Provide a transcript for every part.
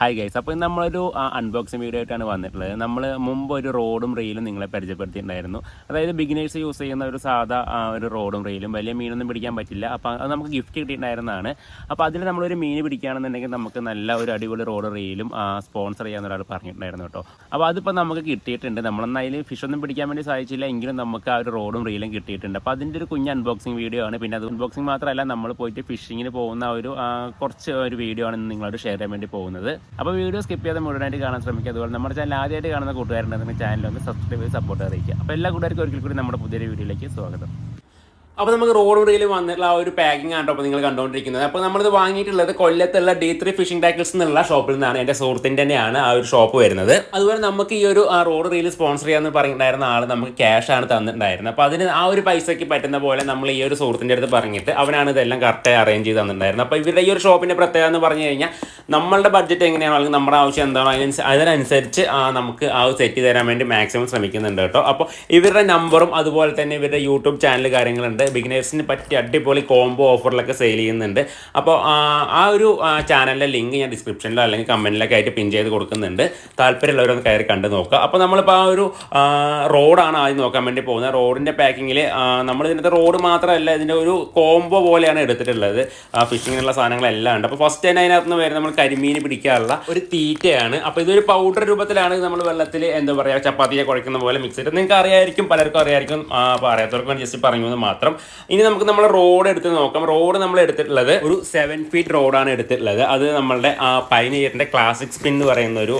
Hi guys അപ്പോൾ ഇന്ന് നമ്മളൊരു അൺബോക്സിംഗ് വീഡിയോ ആയിട്ടാണ് വന്നിട്ടുള്ളത്. നമ്മൾ മുമ്പ് ഒരു റോഡും റെയിലും നിങ്ങളെ പരിചയപ്പെടുത്തിയിട്ടുണ്ടായിരുന്നു. അതായത് ബിഗിനേഴ്സ് യൂസ് ചെയ്യുന്ന ഒരു സാധാ ഒരു റോഡും റെയിലും. വലിയ മീനൊന്നും പിടിക്കാൻ പറ്റില്ല. അപ്പോൾ അത് നമുക്ക് ഗിഫ്റ്റ് കിട്ടിയിട്ടുണ്ടായിരുന്നതാണ്. അപ്പോൾ അതിൽ നമ്മളൊരു മീൻ പിടിക്കുകയാണെന്നുണ്ടെങ്കിൽ നമുക്ക് നല്ല ഒരു അടിപൊളി റോഡ് റെയിലും സ്പോൺസർ ചെയ്യാമെന്ന് ഒരാൾ പറഞ്ഞിട്ടുണ്ടായിരുന്നു കേട്ടോ. അപ്പോൾ അതിപ്പോൾ നമുക്ക് കിട്ടിയിട്ടുണ്ട്. നമ്മളൊന്നും ഫിഷ് ഒന്നും പിടിക്കാൻ വേണ്ടി സാധിച്ചില്ല. എങ്കിലും നമുക്ക് ആ ഒരു റോഡും റെയിലും കിട്ടിയിട്ടുണ്ട്. അപ്പോൾ അതിന്റെ ഒരു കുഞ്ഞ് അൺബോക്സിംഗ് വീഡിയോ ആണ്. പിന്നെ അത് അൺബോക്സിംഗ് മാത്രമല്ല നമ്മൾ പോയിട്ട് ഫിഷിങ്ങിന് പോകുന്ന ഒരു കുറച്ച് ഒരു വീഡിയോ ആണ് നിങ്ങളോട് ഷെയർ ചെയ്യാൻ വേണ്ടി പോകുന്നത്. അപ്പോൾ വീഡിയോ സ്കിപ്പ് ചെയ്യാതെ മുഴുവനായിട്ട് കാണാൻ ശ്രമിക്കുക. അതുപോലെ നമ്മുടെ ചാനൽ ആദ്യമായിട്ട് കാണുന്ന കൂട്ടുകാരുണ്ടെങ്കിൽ ഒന്ന് സബ്സ്ക്രൈബ് ചെയ്ത് സപ്പോർട്ട് അറിയിക്കുക അപ്പോൾ എല്ലാ കൂട്ടുകാർക്കും ഒരിക്കൽ കൂടി നമ്മുടെ പുതിയൊരു വീഡിയോയിലേക്ക് സ്വാഗതം. അപ്പോൾ നമുക്ക് റോഡ് റീൽ വന്നിട്ടുള്ള ആ ഒരു പാക്കിംഗ് ആണ് അപ്പോൾ നിങ്ങൾ കണ്ടുകൊണ്ടിരിക്കുന്നത് അപ്പോൾ നമ്മളിത് വാങ്ങിയിട്ടുള്ളത് കൊല്ലത്തുള്ള ഡി ത്രീ ഫിഷിംഗ് ടാക്കിൾസ് എന്നുള്ള ഷോപ്പിൽ നിന്നാണ്. എന്റെ സുഹൃത്തിന്റെ തന്നെയാണ് ആ ഒരു ഷോപ്പ് വരുന്നത്. അതുപോലെ നമുക്ക് ഈ ഒരു റോഡ് റീൽ സ്പോൺസർ ചെയ്യാന്ന് പറഞ്ഞിട്ടുണ്ടായിരുന്ന ആൾ നമുക്ക് ക്യാഷ് ആണ് തന്നിട്ടുണ്ടായിരുന്നത്. അപ്പോൾ അതിന് ആ ഒരു പൈസയ്ക്ക് പറ്റുന്ന പോലെ നമ്മൾ ഈ ഒരു സുഹൃത്തിന്റെ അടുത്ത് പറഞ്ഞിട്ട് അവനാണ് ഇതെല്ലാം കറക്റ്റായി അറേഞ്ച് ചെയ്ത് തന്നിട്ടുണ്ടായിരുന്നത്. അപ്പോൾ ഇവരുടെ ഈ ഒരു ഷോപ്പിന്റെ പ്രത്യേകത എന്ന് പറഞ്ഞു കഴിഞ്ഞാൽ നമ്മളുടെ ബഡ്ജറ്റ് എങ്ങനെയാണോ അല്ലെങ്കിൽ നമ്മുടെ ആവശ്യം എന്താണോ അതിനനുസരിച്ച് അതിനനുസരിച്ച് നമുക്ക് ആ സെറ്റ് ചെയ്ത് തരാൻ വേണ്ടി മാക്സിമം ശ്രമിക്കുന്നുണ്ട് കേട്ടോ അപ്പോൾ ഇവരുടെ നമ്പറും അതുപോലെ തന്നെ ഇവരുടെ യൂട്യൂബ് ചാനൽ കാര്യങ്ങളുണ്ട്. ബിഗിനേഴ്സിന് പറ്റി അടിപൊളി കോംബോ ഓഫറിലൊക്കെ സെയിൽ ചെയ്യുന്നുണ്ട്. അപ്പോൾ ആ, ഒരു ചാനലിലെ ലിങ്ക് ഞാൻ ഡിസ്ക്രിപ്ഷനിലോ അല്ലെങ്കിൽ കമന്റിലൊക്കെ ആയിട്ട് പിൻ ചെയ്ത് കൊടുക്കുന്നുണ്ട്. താല്പര്യമുള്ളവരൊന്ന് കയറി കണ്ട് നോക്കുക. അപ്പോൾ നമ്മളിപ്പോൾ ആ ഒരു റോഡാണ് ആദ്യം നോക്കാൻ വേണ്ടി പോകുന്നത്. റോഡിന്റെ പാക്കിങ്ങിൽ നമ്മൾ ഇതിനകത്ത് റോഡ് മാത്രമല്ല ഇതിന്റെ ഒരു കോംബോ പോലെയാണ് എടുത്തിട്ടുള്ളത്. ആ ഫിഷിങ്ങിനുള്ള സാധനങ്ങളെല്ലാം ഉണ്ട്. അപ്പോൾ ഫസ്റ്റ് തന്നെ അതിനകത്ത് നിന്ന് നമ്മൾ കരിമീൻ പിടിക്കാനുള്ള ഒരു തീറ്റയാണ്. അപ്പോൾ ഇതൊരു പൗഡർ രൂപത്തിലാണ് നമ്മൾ വെള്ളത്തിൽ എന്താ പറയുക ചപ്പാത്തിയെ കുഴക്കുന്ന പോലെ മിക്സ് ചെയ്ത്. നിങ്ങൾക്ക് അറിയായിരിക്കും പലർക്കും അറിയായിരിക്കും അപ്പോൾ അറിയാത്തവർക്ക് ജസ്റ്റ് പറഞ്ഞു എന്ന് മാത്രം. ഇനി നമുക്ക് നമ്മൾ റോഡ് എടുത്ത് നോക്കാം. റോഡ് നമ്മൾ എടുത്തിട്ടുള്ളത് ഒരു സെവൻ ഫീറ്റ് റോഡാണ് എടുത്തിട്ടുള്ളത്. അത് നമ്മളുടെ പൈനീറിന്റെ ക്ലാസിക് സ്പിൻ എന്ന് പറയുന്ന ഒരു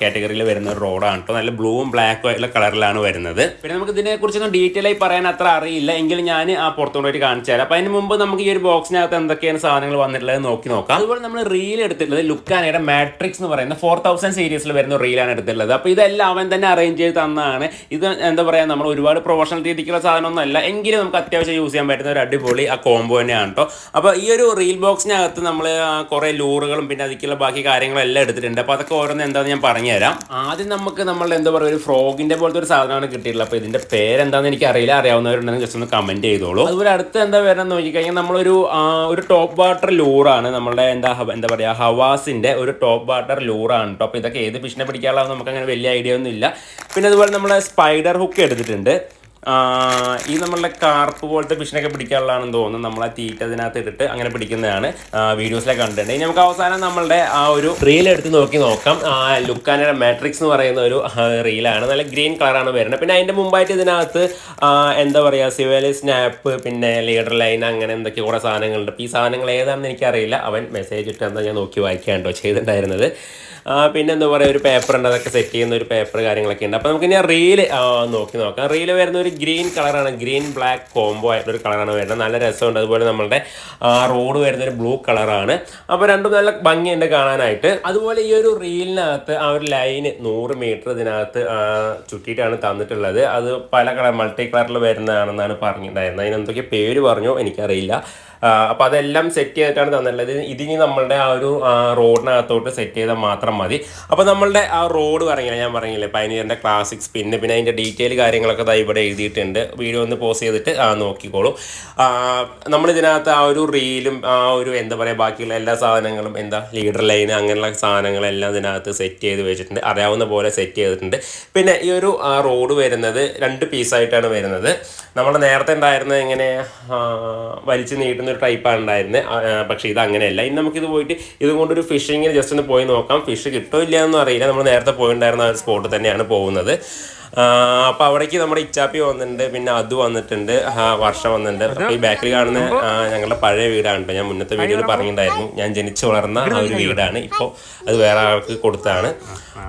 കാറ്റഗറിയിൽ വരുന്ന ഒരു റോഡാണ് കേട്ടോ നല്ല ബ്ലൂവും ബ്ലാക്കും ആയിട്ടുള്ള കളറിലാണ് വരുന്നത്. പിന്നെ നമുക്ക് ഇതിനെ കുറിച്ചൊന്നും ഡീറ്റെയിൽ ആയി പറയാൻ അത്ര അറിയില്ല. എങ്കിലും ഞാൻ ആ പുറത്തോട്ട് പോയിട്ട് കാണിച്ചു തരാം. അപ്പോൾ അതിന് മുമ്പ് നമുക്ക് ഈ ഒരു ബോക്സിനകത്ത് എന്തൊക്കെയാണ് സാധനങ്ങൾ വന്നിട്ടുള്ളത് നോക്കി നോക്കാം. അതുപോലെ നമ്മൾ റീൽ എടുത്തിട്ടുള്ളത് ലുക്കാനയുടെ മാട്രിക്സ് എന്ന് പറയുന്ന ഫോർ തൗസൻഡ് സീരീസിൽ വരുന്ന റീലാണ് എടുത്തിട്ടുള്ളത്. അപ്പോൾ ഇതെല്ലാം അവൻ തന്നെ അറേഞ്ച് ചെയ്ത് തന്നാണ് ഇത് എന്താ പറയുക നമ്മൾ ഒരുപാട് പ്രൊഫഷണൽ രീതിക്കുള്ള സാധനമൊന്നും അല്ല എങ്കിലും നമുക്ക് അത്യാവശ്യം യൂസ് ചെയ്യാൻ പറ്റുന്ന ഒരു അടിപൊളി ആ കോംബോ തന്നെയാണ് കേട്ടോ അപ്പോൾ ഈ ഒരു റീൽ ബോക്സിനകത്ത് നമ്മൾ കുറേ ലൂറുകളും പിന്നെ അതിക്കുള്ള ബാക്കി കാര്യങ്ങളും എല്ലാം എടുത്തിട്ടുണ്ട്. അപ്പോൾ അതൊക്കെ ഓരോന്ന് എന്താണെന്ന് ഞാൻ പറഞ്ഞുതരാം. ആദ്യം നമുക്ക് നമ്മൾ എന്താ പറയുക ഒരു ഫ്രോഗിന്റെ പോലത്തെ ഒരു സാധനമാണ് കിട്ടിയിട്ടുള്ളത്. അപ്പോൾ ഇതിന്റെ പേരെന്താണെന്ന് എനിക്ക് അറിയില്ല. അറിയാവുന്നവരുണ്ടെങ്കിൽ ജസ്റ്റ് ഒന്ന് കമന്റ് ചെയ്തോളൂ. അതുപോലെ അടുത്ത് എന്താ വരുന്നത് നോക്കിക്കഴിഞ്ഞാൽ നമ്മളൊരു ഒരു ടോപ്പ് വാട്ടർ ലൂറാണ് നമ്മളുടെ എന്താ എന്താ പറയുക ഹവാസിന്റെ ഒരു ടോപ്പ് വാട്ടർ ലൂറാണ് കേട്ടോ അപ്പോൾ ഇതൊക്കെ ഏത് ഫിഷിനെ പിടിക്കാനുള്ള നമുക്ക് അങ്ങനെ വലിയ ഐഡിയ ഒന്നും ഇല്ല പിന്നെ അതുപോലെ നമ്മൾ സ്പൈഡർ ഹുക്ക് എടുത്തിട്ടുണ്ട്. ഈ നമ്മളുടെ കാർപ്പ് പോലത്തെ ഫിഷിനൊക്കെ പിടിക്കാനുള്ളതാണെന്ന് തോന്നുന്നു. നമ്മൾ ആ തീറ്റ അതിനകത്ത് ഇട്ടിട്ട് അങ്ങനെ പിടിക്കുന്നതാണ് വീഡിയോസിലെ കണ്ടിട്ടുണ്ട്. ഇനി നമുക്ക് അവസാനം നമ്മളുടെ ആ ഒരു റീൽ എടുത്ത് നോക്കി നോക്കാം. ലുക്കാനയുടെ മാട്രിക്സ് എന്ന് പറയുന്ന ഒരു റീലാണ് നല്ല ഗ്രീൻ കളറാണ് വരുന്നത്. പിന്നെ അതിന്റെ മുമ്പായിട്ട് ഇതിനകത്ത് എന്താ പറയുക സിവലി സ്നാപ്പ് പിന്നെ ലീഡർ ലൈൻ അങ്ങനെ എന്തൊക്കെ കുറേ സാധനങ്ങളുണ്ട്. അപ്പോൾ ഈ സാധനങ്ങൾ ഏതാണെന്ന് എനിക്കറിയില്ല. അവൻ മെസ്സേജ് ഇട്ട് എന്താ ഞാൻ നോക്കി വായിക്കാണ്ടോ ചെയ്തിട്ടുണ്ടായിരുന്നത്. പിന്നെന്താ പിന്നെ എന്താ പറയുക ഒരു പേപ്പർ ഉണ്ട്. അതൊക്കെ സെറ്റ് ചെയ്യുന്ന ഒരു പേപ്പർ കാര്യങ്ങളൊക്കെ ഉണ്ട്. അപ്പോൾ നമുക്ക് ഇനി റീൽ നോക്കി നോക്കാം. റീൽ വരുന്ന ഒരു ഗ്രീൻ കളറാണ്. ഗ്രീൻ ബ്ലാക്ക് കോംബോ ആയിട്ടുള്ള ഒരു കളറാണ് വരുന്നത്. നല്ല രസമുണ്ട്. അതുപോലെ നമ്മളുടെ റോഡ് വരുന്ന ഒരു ബ്ലൂ കളറാണ്. അപ്പോൾ രണ്ടും നല്ല ഭംഗിയുണ്ട് കാണാനായിട്ട്. അതുപോലെ ഈ ഒരു റീലിനകത്ത് ആ ഒരു ലൈന് നൂറ് മീറ്റർ ഇതിനകത്ത് ചുറ്റിയിട്ടാണ് തന്നിട്ടുള്ളത്. അത് പല കളർ മൾട്ടി കളറിൽ വരുന്നതാണെന്നാണ് പറഞ്ഞിട്ടുണ്ടായിരുന്നത്. അതിനെന്തൊക്കെ പേര് പറഞ്ഞോ എനിക്കറിയില്ല. അപ്പോൾ അതെല്ലാം സെറ്റ് ചെയ്തിട്ടാണ് തന്നിട്ടുള്ളത്. ഇതിനി നമ്മളുടെ ആ ഒരു റോഡിനകത്തോട്ട് സെറ്റ് ചെയ്താൽ മാത്രം മതി. അപ്പോൾ നമ്മളുടെ ആ റോഡ് പറഞ്ഞില്ല ഞാൻ പറഞ്ഞില്ലേ പയനീറിന്റെ ക്ലാസിക്സ് പിന്നെ പിന്നെ അതിന്റെ ഡീറ്റെയിൽ കാര്യങ്ങളൊക്കെ ദാ ഇവിടെ എഴുതിയിട്ടുണ്ട്. വീഡിയോ ഒന്ന് പോസ് ചെയ്തിട്ട് നോക്കിക്കോളൂ. നമ്മളിതിനകത്ത് ആ ഒരു റീലും ആ ഒരു എന്താ പറയുക ബാക്കിയുള്ള എല്ലാ സാധനങ്ങളും എന്താ ലീഡർ ലൈൻ അങ്ങനെയുള്ള സാധനങ്ങളെല്ലാം ഇതിനകത്ത് സെറ്റ് ചെയ്ത് വെച്ചിട്ടുണ്ട്. അറിയാവുന്ന പോലെ സെറ്റ് ചെയ്തിട്ടുണ്ട്. പിന്നെ ഈ ഒരു റോഡ് വരുന്നത് രണ്ട് പീസായിട്ടാണ് വരുന്നത്. നമ്മൾ നേരത്തെ ഉണ്ടായിരുന്നത് എങ്ങനെ വലിച്ചു നീട്ടുന്ന ഒരു ടൈപ്പാണ് ഉണ്ടായിരുന്നത് പക്ഷേ ഇത് അങ്ങനെയല്ല. ഇനി നമുക്കിത് പോയിട്ട് ഇതും കൊണ്ടൊരു ഫിഷിങ്ങിന് ജസ്റ്റ് ഒന്ന് പോയി നോക്കാം. ഫിഷ് കിട്ടോ ഇല്ല എന്നൊന്നും അറിയില്ല. നമ്മൾ നേരത്തെ പോയിട്ടുണ്ടായിരുന്ന ആ ഒരു സ്പോട്ട് തന്നെയാണ് പോകുന്നത്. അപ്പോൾ അവിടേക്ക് നമ്മുടെ ഇച്ചാപ്പി വന്നിട്ടുണ്ട് പിന്നെ അത് വന്നിട്ടുണ്ട് വർഷം വന്നിട്ടുണ്ട്. അപ്പോൾ ഈ ബാക്കിൽ കാണുന്ന ഞങ്ങളുടെ പഴയ വീടാണ് കേട്ടോ. ഞാൻ മുന്നത്തെ വീഡിയോയിൽ പറഞ്ഞിട്ടുണ്ടായിരുന്നു. ഞാൻ ജനിച്ചു വളർന്ന ആ ഒരു വീടാണ്. ഇപ്പോൾ അത് വേറെ ആൾക്ക് കൊടുത്താണ്.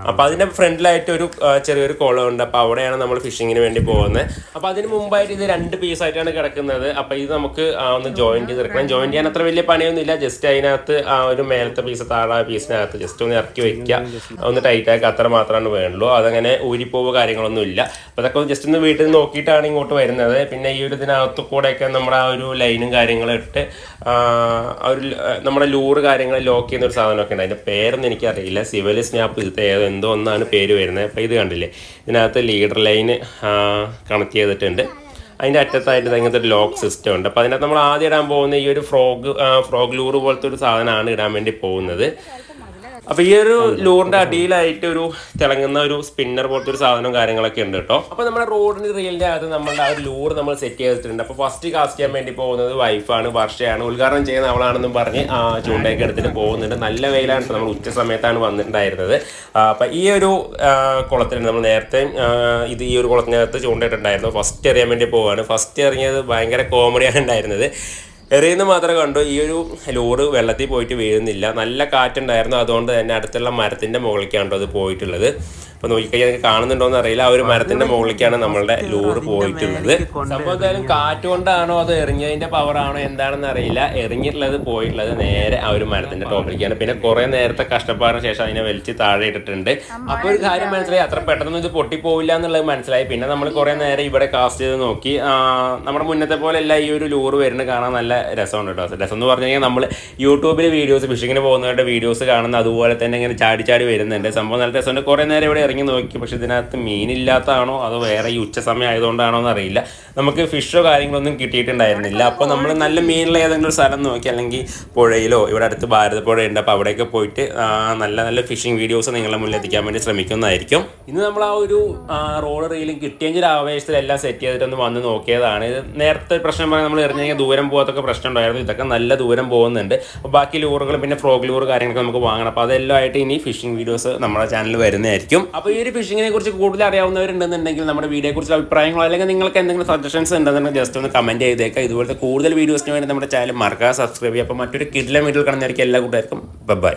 അപ്പോൾ അതിന്റെ ഫ്രണ്ടിലായിട്ട് ഒരു ചെറിയൊരു കുളം ഉണ്ട്. അപ്പോൾ അവിടെയാണ് നമ്മൾ ഫിഷിങ്ങിന് വേണ്ടി പോകുന്നത്. അപ്പോൾ അതിന് മുമ്പായിട്ട് ഇത് രണ്ട് പീസ് ആയിട്ടാണ് കിടക്കുന്നത്. അപ്പോൾ ഇത് നമുക്ക് ഒന്ന് ജോയിൻ ചെയ്തെടുക്കണം ജോയിൻ ചെയ്യാൻ അത്ര വലിയ പണിയൊന്നുമില്ല. ജസ്റ്റ് അതിനകത്ത് ആ ഒരു മേലത്തെ പീസ് താഴെ പീസിനകത്ത് ജസ്റ്റ് ഒന്ന് ഇറക്കി വെക്കുക. ഒന്ന് ടൈറ്റ് ആക്കുക. അത്ര മാത്രമാണ് വേണ്ടുള്ളൂ. അതങ്ങനെ ഊരിപ്പോവ് കാര്യങ്ങളൊന്നും ഇല്ല അപ്പോൾ അതൊക്കെ ജസ്റ്റ് ഒന്ന് വീട്ടിൽ നിന്ന് നോക്കിയിട്ടാണ് ഇങ്ങോട്ട് വരുന്നത്. പിന്നെ ഈ ഒരു ഇതിനകത്ത് കൂടെയൊക്കെ നമ്മുടെ ആ ഒരു ലൈനും കാര്യങ്ങളും ഇട്ട് ഒരു നമ്മുടെ ലൂറ് കാര്യങ്ങൾ ലോക്ക് ചെയ്യുന്ന ഒരു സാധനമൊക്കെ ഉണ്ട്. അതിന്റെ പേരൊന്നും എനിക്കറിയില്ല. സിവൽ സ്നാപ്പ് ഇത് എന്തോ ഒന്നാണ് പേര് വരുന്നത്. അപ്പൊ ഇത് കണ്ടില്ലേ? ഇതിനകത്ത് ലീഡർ ലൈന് കണക്ട് ചെയ്തിട്ടുണ്ട്. അതിന്റെ അറ്റത്തായിട്ട് ഇങ്ങനത്തെ ഒരു ലോക്ക് സിസ്റ്റം ഉണ്ട്. അപ്പോൾ അതിനകത്ത് നമ്മൾ ആദ്യം ഇടാൻ പോകുന്ന ഈ ഒരു ഫ്രോഗ് ഫ്രോഗ് ലൂറ് പോലത്തെ ഒരു സാധനമാണ് ഇടാൻ വേണ്ടി പോകുന്നത്. അപ്പൊ ഈ ഒരു ലൂറിന്റെ അടിയിലായിട്ട് ഒരു തിളങ്ങുന്ന ഒരു സ്പിന്നർ പോലത്തെ ഒരു സാധനവും കാര്യങ്ങളൊക്കെ ഉണ്ട് കേട്ടോ. അപ്പൊ നമ്മുടെ റോഡിന് റീലിന്റെ അകത്ത് നമ്മളുടെ ആ ഒരു ലൂർ നമ്മൾ സെറ്റ് ചെയ്തിട്ടുണ്ട്. അപ്പൊ ഫസ്റ്റ് കാസ്റ്റ് ചെയ്യാൻ വേണ്ടി പോകുന്നത് വൈഫാണ് വർഷയാണ്. ഉദ്ഘാടനം ചെയ്യുന്ന അവളാണെന്നും പറഞ്ഞ് ആ ചൂണ്ടയൊക്കെ എടുത്തിട്ട് പോകുന്നുണ്ട്. നല്ല വെയിലാണ് നമ്മൾ ഉച്ച സമയത്താണ് വന്നിട്ടുണ്ടായിരുന്നത്. അപ്പൊ ഈ ഒരു കുളത്തിൽ നമ്മൾ നേരത്തെ ഇത് ഈ ഒരു കുളത്തിനകത്ത് ചൂണ്ടയിട്ടുണ്ടായിരുന്നു ഫസ്റ്റ് എറിയാൻ വേണ്ടി പോവാണ് ഫസ്റ്റ് എറിഞ്ഞത് ഭയങ്കര കോമഡിയാണ് ഉണ്ടായിരുന്നത്. എറിയുന്ന മാത്രമേ കണ്ടു. ഈ ഒരു ലോഡ് വെള്ളത്തിൽ പോയിട്ട് വീഴുന്നില്ല. നല്ല കാറ്റുണ്ടായിരുന്നു. അതുകൊണ്ട് തന്നെ അടുത്തുള്ള മരത്തിന്റെ മുകളിലേക്കാണ് അത് പോയിട്ടുള്ളത്. അപ്പൊ നോക്കിക്കഴിഞ്ഞാൽ നിങ്ങൾക്ക് കാണുന്നുണ്ടോന്ന് അറിയില്ല. ആ ഒരു മരത്തിന്റെ മുകളിലേക്കാണ് നമ്മളുടെ ലൂറ് പോയിട്ടുള്ളത്. സംഭവം എന്തായാലും കാറ്റ് കൊണ്ടാണോ അത് എറിഞ്ഞതിന്റെ പവർ ആണോ എന്താണെന്ന് അറിയില്ല. എറിഞ്ഞിട്ടുള്ളത് പോയിട്ടുള്ളത് നേരെ ആ ഒരു മരത്തിന്റെ ടോപ്പിലേക്കാണ്. പിന്നെ കുറെ നേരത്തെ കഷ്ടപ്പാടിന് ശേഷം അതിനെ വലിച്ച് താഴെ ഇട്ടിട്ടുണ്ട്. അപ്പൊ ഒരു കാര്യം മനസ്സിലായി. അത്ര പെട്ടെന്ന് ഇത് പൊട്ടിപ്പോവില്ല എന്നുള്ളത് മനസ്സിലായി. പിന്നെ നമ്മൾ കുറെ നേരം ഇവിടെ കാസ്റ്റ് ചെയ്ത് നോക്കി. നമ്മുടെ മുന്നത്തെ പോലെ അല്ല ഈ ഒരു ലൂറ് വരുന്നത് കാണാൻ നല്ല രസമുണ്ട് കേട്ടോ. രസം എന്ന് പറഞ്ഞു കഴിഞ്ഞാൽ നമ്മൾ യൂട്യൂബിൽ വീഡിയോസ് ഫിഷിങ്ങിന് പോകുന്നവരുടെ വീഡിയോസ് കാണുന്ന അതുപോലെ തന്നെ ഇങ്ങനെ ചാടി ചാടി വരുന്നുണ്ട്. സംഭവം നല്ല രസമുണ്ട്. കുറെ നേരം ഇവിടെ ഇറങ്ങി നോക്കി. പക്ഷെ ഇതിനകത്ത് മീനില്ലാത്തതാണോ അതോ വേറെ ഈ ഉച്ച സമയം ആയതുകൊണ്ടാണോ എന്ന് അറിയില്ല നമുക്ക് ഫിഷോ കാര്യങ്ങളൊന്നും കിട്ടിയിട്ടുണ്ടായിരുന്നില്ല. അപ്പോൾ നമ്മൾ നല്ല മീനുള്ള ഏതെങ്കിലും ഒരു സ്ഥലം നോക്കി. അല്ലെങ്കിൽ പുഴയിലോ ഇവിടെ അടുത്ത് ഭാരതപ്പുഴ ഉണ്ട്. അപ്പോൾ അവിടെയൊക്കെ പോയിട്ട് നല്ല നല്ല ഫിഷിംഗ് വീഡിയോസ് നിങ്ങളുടെ മുന്നിൽ എത്തിക്കാൻ വേണ്ടി ശ്രമിക്കുന്നതായിരിക്കും. ഇന്ന് നമ്മൾ ആ ഒരു റോഡ് റീലും കിട്ടിയെങ്കിൽ ഒരു ആവേശത്തിലെല്ലാം സെറ്റ് ചെയ്തിട്ടൊന്ന് വന്ന് നോക്കിയതാണ്. ഇത് നേരത്തെ പ്രശ്നം പറഞ്ഞാൽ നമ്മൾ എറിഞ്ഞു കഴിഞ്ഞാൽ ദൂരം പോകാത്തൊക്കെ പ്രശ്നം ഉണ്ടായിരുന്നു. ഇതൊക്കെ നല്ല ദൂരം പോകുന്നുണ്ട്. അപ്പോൾ ബാക്കി ലൂറുകൾ പിന്നെ ഫ്രോഗ് ലൂർ കാര്യങ്ങളൊക്കെ നമുക്ക് വാങ്ങണം. അപ്പോൾ അതെല്ലാം ആയിട്ട് ഇനി ഫിഷിംഗ് വീഡിയോസ് നമ്മുടെ ചാനലിൽ വരുന്നതായിരിക്കും. അപ്പോൾ ഈ ഒരു ഫിഷിങ്ങിനെ കുറിച്ച് കൂടുതൽ അറിയാവുന്നവരുണ്ടെന്നുണ്ടെങ്കിൽ നമ്മുടെ വീഡിയോയെ കുറിച്ച് അഭിപ്രായങ്ങളോ അല്ലെങ്കിൽ നിങ്ങൾക്ക് എന്തെങ്കിലും സജഷൻസ് ഉണ്ടെന്നുണ്ടെങ്കിൽ ജസ്റ്റ് ഒന്ന് കമന്റ് ചെയ്തേക്കാം. ഇതുപോലത്തെ കൂടുതൽ വീഡിയോസിന് വേണ്ടി നമ്മുടെ ചാനൽ മറക്കാതെ സബ്സ്ക്രൈബ് ചെയ്യുക. അപ്പോൾ മറ്റൊരു കിഡിലെ വീട്ടിൽ കടന്നായിരിക്കും എല്ലാ കൂട്ടുകാർക്കും ബൈ